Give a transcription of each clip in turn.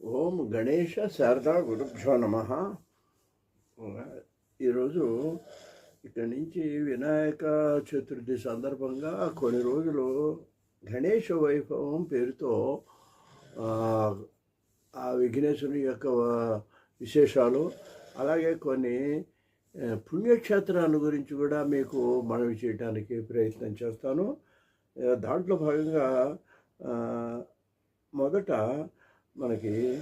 ఓం గణేష శారదా గురుభ్యో నమ. ఈరోజు ఇక్కడి నుంచి వినాయక చతుర్థి సందర్భంగా కొన్ని రోజులు గణేష వైభవం పేరుతో ఆ, విఘ్నేశ్వరుని యొక్క విశేషాలు అలాగే కొన్ని పుణ్యక్షేత్రాల గురించి కూడా మీకు మనవి చేయడానికి ప్రయత్నం చేస్తాను. దాంట్లో భాగంగా మొదట మనకి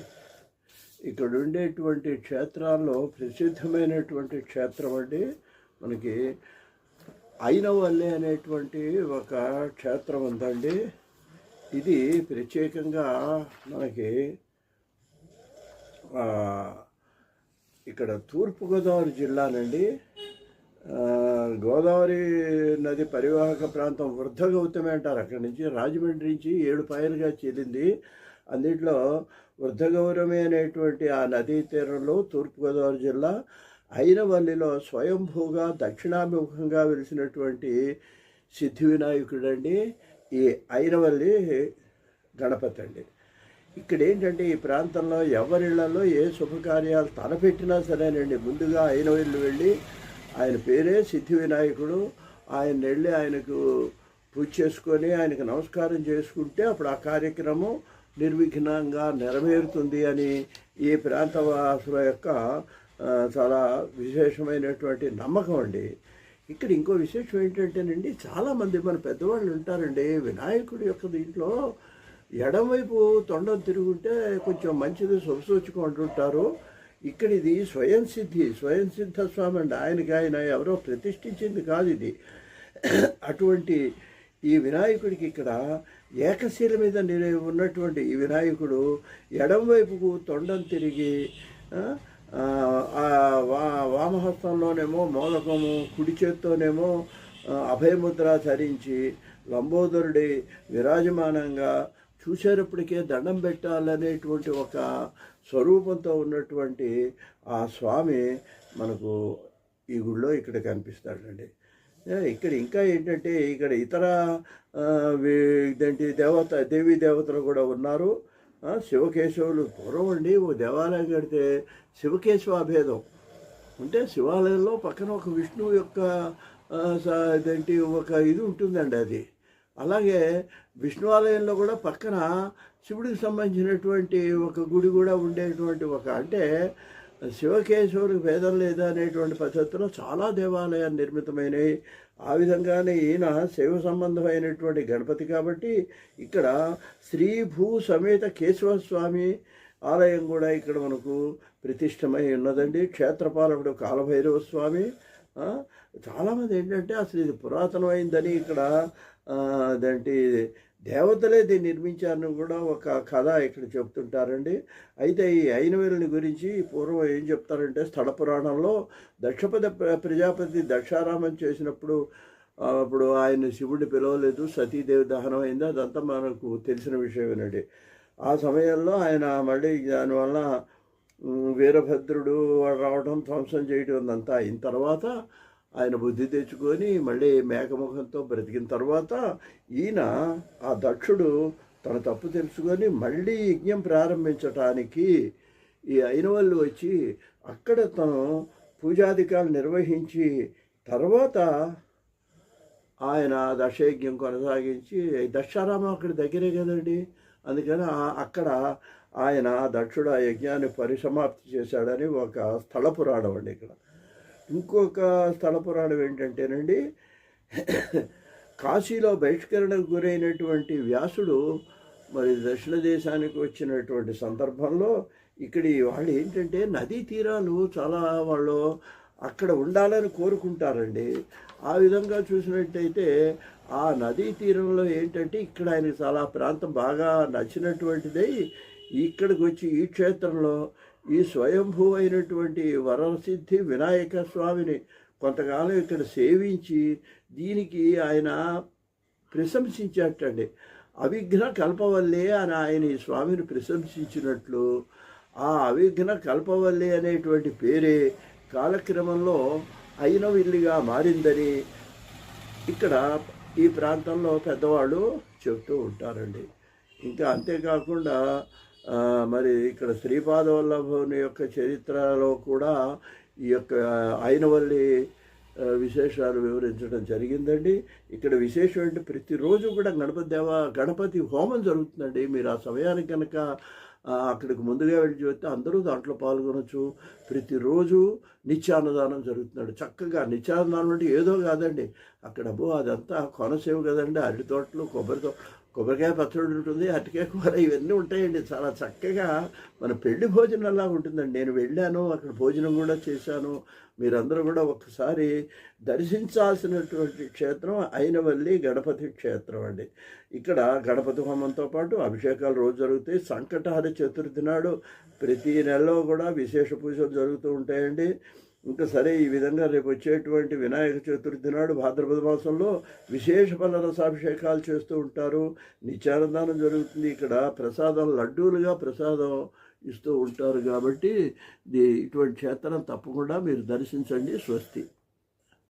ఇక్కడ ఉండేటువంటి క్షేత్రాల్లో ప్రసిద్ధమైనటువంటి క్షేత్రం అండి. మనకి అయినవల్లి అనేటువంటి ఒక క్షేత్రం ఉందండి. ఇది ప్రత్యేకంగా మనకి ఇక్కడ తూర్పుగోదావరి జిల్లానండి. ఆ, గోదావరి నది పరివాహక ప్రాంతం వృద్ధ గౌతమి అంటారు. అక్కడి నుంచి రాజమండ్రి నుంచి ఏడు పాయలుగా చెల్లింది. అన్నిట్లో వృద్ధగౌరమి అనేటువంటి ఆ నదీ తీరంలో తూర్పుగోదావరి జిల్లా అయినవల్లిలో స్వయంభూగా దక్షిణాభిముఖంగా వెలిసినటువంటి సిద్ధి వినాయకుడండి ఈ అయినవల్లి గణపతి అండి. ఇక్కడ ఏంటంటే ఈ ప్రాంతంలో ఎవరిళ్ళలో ఏ శుభకార్యాలు తలపెట్టినా సరేనండి. ముందుగా ఆయన వెళ్ళి ఆయన పేరే సిద్ధి వినాయకుడు. ఆయన వెళ్ళి ఆయనకు పూజ చేసుకొని ఆయనకు నమస్కారం చేసుకుంటే అప్పుడు ఆ కార్యక్రమం నిర్విఘ్నంగా నెరవేరుతుంది అని ఈ ప్రాంతవాసుల యొక్క చాలా విశేషమైనటువంటి నమ్మకం అండి. ఇక్కడ ఇంకో విశేషం ఏంటంటేనండి చాలామంది మన పెద్దవాళ్ళు ఉంటారండి వినాయకుడి యొక్క దీంట్లో ఎడమవైపు తొండం తిరుగుంటే కొంచెం మంచిది శుభసూచకం అంటుంటారు ఇక్కడ ఇది స్వయం సిద్ధి స్వయం సిద్ధ స్వామి అండి. ఆయనకి ఆయన ఎవరో ప్రతిష్ఠించింది కాదు ఇది. అటువంటి ఈ వినాయకుడికి ఇక్కడ ఏకశీల మీద నిల ఉన్నటువంటి ఈ వినాయకుడు ఎడంవైపుకు తొండం తిరిగి వా వామహస్తంలోనేమో మోదకము కుడి చేత్తోనేమో అభయముద్ర ధరించి లంబోదరుడి విరాజమానంగా చూసేటప్పటికే దండం పెట్టాలనేటువంటి ఒక స్వరూపంతో ఉన్నటువంటి ఆ స్వామి మనకు ఈ గుళ్ళో ఇక్కడ కనిపిస్తాడండి. ఇక్కడ ఇంకా ఏంటంటే ఇక్కడ ఇతర ఇదేంటి దేవత దేవీ దేవతలు కూడా ఉన్నారు. శివకేశవులు పూర్వం అండి ఓ దేవాలయం కడితే శివకేశవాభేదం. అంటే శివాలయంలో పక్కన ఒక విష్ణువు యొక్క ఇదేంటి ఒక ఇది ఉంటుందండి అది. అలాగే విష్ణు ఆలయంలో కూడా పక్కన శివుడికి సంబంధించినటువంటి ఒక గుడి కూడా ఉండేటువంటి ఒక అంటే శివకేశవుడికి భేదం లేదా అనేటువంటి పద్ధతిలో చాలా దేవాలయాలు నిర్మితమైనవి. ఆ విధంగానే ఈయన శైవ సంబంధమైనటువంటి గణపతి కాబట్టి ఇక్కడ శ్రీ భూ సమేత కేశవ స్వామి ఆలయం కూడా ఇక్కడ మనకు ప్రతిష్టమై ఉన్నదండి. క్షేత్రపాలకుడు కాలభైరవ స్వామి. చాలామంది ఏంటంటే అసలు ఇది పురాతనమైందని ఇక్కడ ఆ, అదేంటి దేవతలే దీన్ని నిర్మించారని కూడా ఒక కథ ఇక్కడ చెప్తుంటారండి. అయితే ఈ ఐనవేలుని గురించి పూర్వం ఏం చెప్తారంటే స్థల పురాణంలో దక్షపద ప్ర- ప్రజాపతి దక్షారామం చేసినప్పుడు అప్పుడు ఆయన శివుడిని పిలవలేదు సతీదేవి దహనం అయింది అదంతా మనకు తెలిసిన విషయమేనండి. ఆ సమయంలో ఆయన మళ్ళీ దానివల్ల వీరభద్రుడు రావడం ధ్వంసం చేయడం అంతా అయిన తర్వాత ఆయన బుద్ధి తెచ్చుకొని మళ్ళీ మేకముఖంతో బ్రతికిన తర్వాత ఈయన ఆ దక్షుడు తన తప్పు తెలుసుకొని మళ్ళీ యజ్ఞం ప్రారంభించటానికి ఈ అయిన వాళ్ళు వచ్చి అక్కడ తను పూజాధికారులు నిర్వహించి తర్వాత ఆయన దశయజ్ఞం కొనసాగించి దశారామ అక్కడ దగ్గరే కదండి? అందుకని అక్కడ ఆయన దక్షుడు ఆ యజ్ఞాన్ని పరిసమాప్తి చేశాడని ఒక స్థల పురాణం అండి ఇక్కడ. ఇంకొక స్థల పురాణం ఏంటంటేనండి కాశీలో బహిష్కరణకు గురైనటువంటి వ్యాసుడు మరి దక్షిణ దేశానికి వచ్చినటువంటి సందర్భంలో ఇక్కడి వాళ్ళు ఏంటంటే నదీ తీరాలు చాలా వాళ్ళు అక్కడ ఉండాలని కోరుకుంటారండి. ఆ విధంగా చూసినట్టయితే ఆ నదీ తీరంలో ఏంటంటే ఇక్కడ ఆయనకి చాలా ప్రాంతం బాగా నచ్చినటువంటిదై ఇక్కడికి వచ్చి ఈ క్షేత్రంలో ఈ స్వయంభూ అయినటువంటి వరసిద్ధి వినాయక స్వామిని కొంతకాలం ఇక్కడ సేవించి దీనికి ఆయన ప్రశంసించేటండి అవిఘ్న కల్పవల్లే అని ఆయన ఈ స్వామిని ప్రశంసించినట్లు ఆ అవిఘ్న కల్పవల్లే అనేటువంటి పేరే కాలక్రమంలో అయినవిల్లిగా మారిందని ఇక్కడ ఈ ప్రాంతంలో పెద్దవాళ్ళు చెప్తూ ఉంటారండి. ఇంకా అంతేకాకుండా మరి ఇక్కడ శ్రీపాదవల్లభుని యొక్క చరిత్రలో కూడా ఈ యొక్క ఆయనవల్లి విశేషాలు వివరించడం జరిగిందండి. ఇక్కడ విశేషం అంటే ప్రతిరోజు కూడా గణపతి దేవ గణపతి హోమం జరుగుతుందండి. మీరు ఆ సమయానికి కనుక అక్కడికి ముందుగా వెళ్ళి చూస్తే అందరూ దాంట్లో పాల్గొనొచ్చు. ప్రతిరోజు నిత్యాన్నదానం జరుగుతున్నాడు చక్కగా నిత్యాన్నదానం అంటే ఏదో కాదండి. అక్కడ అబ్బో అదంతా కొనసేవు కదండి. అరటి తోటలు కొబ్బరి తోట కొబ్బరికాయ పచ్చడి ఉంటుంది అరటికాయ కూర ఇవన్నీ ఉంటాయండి. చాలా చక్కగా మన పెళ్ళి భోజనంలా ఉంటుందండి. నేను వెళ్ళాను అక్కడ భోజనం కూడా చేశాను. మీరందరూ కూడా ఒకసారి దర్శించాల్సినటువంటి క్షేత్రం అయినవల్లి గణపతి క్షేత్రం అండి. ఇక్కడ గణపతి హోమంతో పాటు అభిషేకాలు రోజు జరుగుతాయి. సంకటహర చతుర్థి నాడు ప్రతి నెలలో కూడా విశేష పూజలు జరుగుతూ ఉంటాయండి. ఇంకా సరే ఈ విధంగా రేపు వచ్చేటువంటి వినాయక చతుర్థి నాడు భాద్రపద మాసంలో విశేష ఫల రసాభిషేకాలు చేస్తూ ఉంటారు. నిత్యానందానం జరుగుతుంది. ఇక్కడ ప్రసాదం లడ్డూలుగా ప్రసాదం ఇస్తూ ఉంటారు కాబట్టి ఇటువంటి క్షేత్రం తప్పకుండా మీరు దర్శించండి. స్వస్తి.